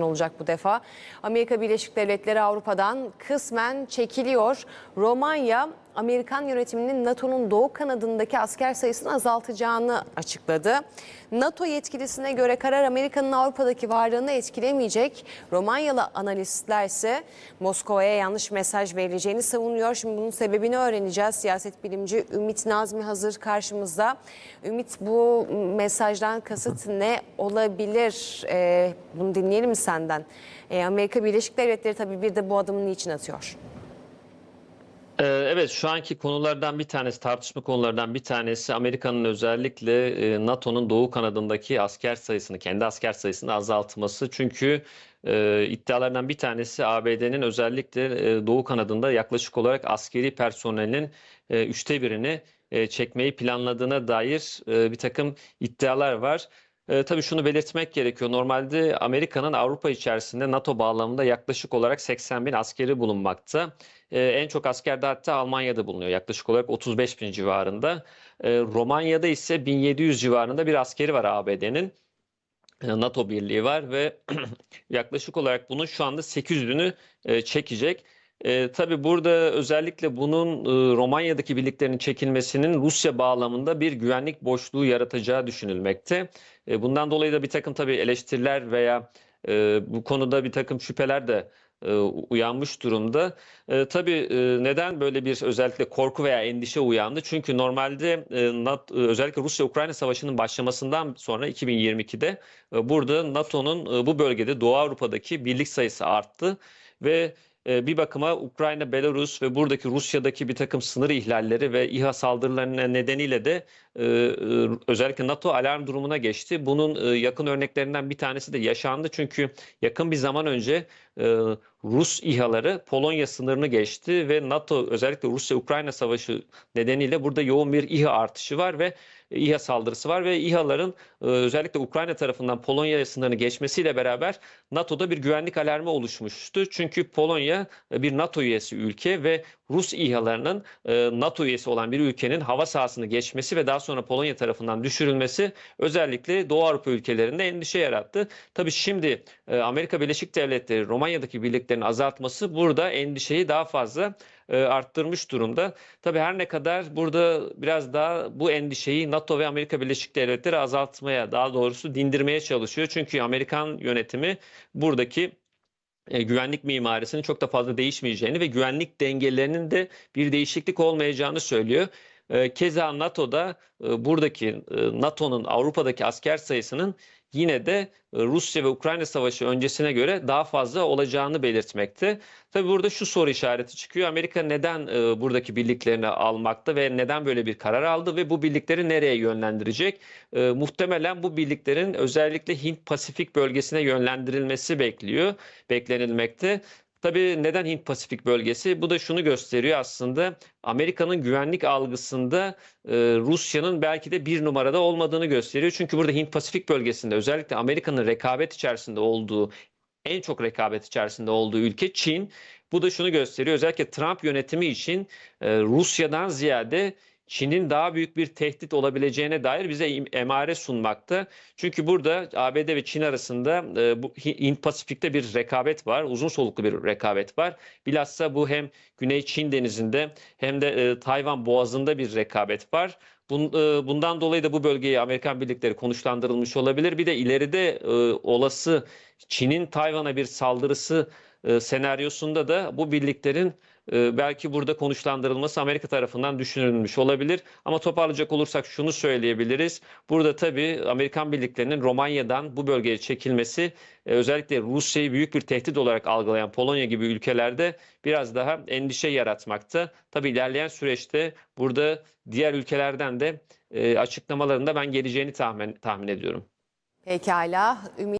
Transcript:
olacak bu defa. Amerika Birleşik Devletleri Avrupa'dan kısmen çekiliyor. Romanya Amerikan yönetiminin NATO'nun doğu kanadındaki asker sayısını azaltacağını açıkladı. NATO yetkilisine göre karar Amerika'nın Avrupa'daki varlığını etkilemeyecek. Romanyalı analistler ise Moskova'ya yanlış mesaj verileceğini savunuyor. Şimdi bunun sebebini öğreneceğiz. Siyaset bilimci Ümit Nazmi hazır karşımızda. Ümit bu mesajdan kasıt ne olabilir? Ee, bunu dinleyelim senden? Ee, Amerika Birleşik Devletleri tabii bir de bu adımı niçin atıyor? Ee, Evet şu anki konulardan bir tanesi tartışma konulardan bir tanesi Amerika'nın özellikle e, NATO'nun doğu kanadındaki asker sayısını kendi asker sayısını azaltması. Çünkü e, iddialardan bir tanesi ABD'nin özellikle e, doğu kanadında yaklaşık olarak askeri personelin üçte birini çekmeyi planladığına dair bir takım iddialar var. E, tabii şunu belirtmek gerekiyor. Normalde Amerika'nın Avrupa içerisinde NATO bağlamında yaklaşık olarak 80 bin askeri bulunmakta. E, en çok asker de hatta Almanya'da bulunuyor. Yaklaşık olarak 35 bin civarında. E, Romanya'da ise 1700 civarında bir askeri var ABD'nin. E, NATO birliği var ve yaklaşık olarak bunun şu anda 800'ünü e, çekecek. E, tabii burada özellikle bunun e, Romanya'daki birliklerin çekilmesinin Rusya bağlamında bir güvenlik boşluğu yaratacağı düşünülmekte. E, bundan dolayı da bir takım tabii eleştiriler veya e, bu konuda bir takım şüpheler de uyanmış durumda. E, tabii e, neden böyle bir özellikle korku veya endişe uyandı? Çünkü normalde e, NATO, özellikle Rusya-Ukrayna Savaşı'nın başlamasından sonra 2022'de e, burada NATO'nun e, bu bölgede Doğu Avrupa'daki birlik sayısı arttı ve e, bir bakıma Ukrayna, Belarus ve buradaki Rusya'daki bir takım sınır ihlalleri ve İHA saldırılarının nedeniyle de e, e, özellikle NATO alarm durumuna geçti. Bunun e, yakın örneklerinden bir tanesi de yaşandı. Çünkü yakın bir zaman önce e, Rus İHA'ları Polonya sınırını geçti ve NATO özellikle Rusya-Ukrayna savaşı nedeniyle burada yoğun bir İHA artışı var ve İHA saldırısı var ve İHA'ların e, özellikle Ukrayna tarafından Polonya sınırını geçmesiyle beraber NATO'da bir güvenlik alarmı oluşmuştu. Çünkü Polonya e, bir NATO üyesi ülke ve Rus İHA'larının e, NATO üyesi olan bir ülkenin hava sahasını geçmesi ve daha sonra Polonya tarafından düşürülmesi özellikle Doğu Avrupa ülkelerinde endişe yarattı. Tabii şimdi e, Amerika Birleşik Devletleri Romanya'daki birliklerini azaltması burada endişeyi daha fazla e, arttırmış durumda. Tabii her ne kadar burada biraz daha bu endişeyi NATO ve Amerika Birleşik Devletleri azaltmaya, daha doğrusu dindirmeye çalışıyor. Çünkü Amerikan yönetimi buradaki e, güvenlik mimarisinin çok da fazla değişmeyeceğini ve güvenlik dengelerinin de bir değişiklik olmayacağını söylüyor. E, Keza NATO'da e, buradaki e, NATO'nun Avrupa'daki asker sayısının yine de e, Rusya ve Ukrayna Savaşı öncesine göre daha fazla olacağını belirtmekte. Tabii burada şu soru işareti çıkıyor. Amerika neden buradaki birliklerini almakta ve neden böyle bir karar aldı ve bu birlikleri nereye yönlendirecek? Muhtemelen bu birliklerin özellikle Hint-Pasifik bölgesine yönlendirilmesi bekliyor, beklenilmekte. Tabii neden Hint-Pasifik bölgesi? Bu da şunu gösteriyor aslında Amerika'nın güvenlik algısında e, Rusya'nın belki de bir numarada olmadığını gösteriyor. Çünkü burada Hint-Pasifik bölgesinde özellikle Amerika'nın rekabet içerisinde olduğu, en çok rekabet içerisinde olduğu ülke Çin. Bu da şunu gösteriyor özellikle Trump yönetimi için e, Rusya'dan ziyade Çin'in daha büyük bir tehdit olabileceğine dair bize emare sunmakta. Çünkü burada ABD ve Çin arasında e, bu Hint-Pasifik'te bir rekabet var. Uzun soluklu bir rekabet var. Bilhassa bu hem Güney Çin denizinde hem de e, Tayvan boğazında bir rekabet var. E, Bundan dolayı da bu bölgeyi Amerikan birlikleri konuşlandırılmış olabilir. Bir de ileride e, olası Çin'in Tayvan'a bir saldırısı e, senaryosunda da bu birliklerin e, belki burada konuşlandırılması Amerika tarafından düşünülmüş olabilir. Ama toparlayacak olursak şunu söyleyebiliriz. Burada tabii Amerikan birliklerinin Romanya'dan bu bölgeye çekilmesi e, özellikle Rusya'yı büyük bir tehdit olarak algılayan Polonya gibi ülkelerde biraz daha endişe yaratmakta. Tabii ilerleyen süreçte burada diğer ülkelerden de e, açıklamalarında ben geleceğini tahmin tahmin ediyorum. Pekala. Ümit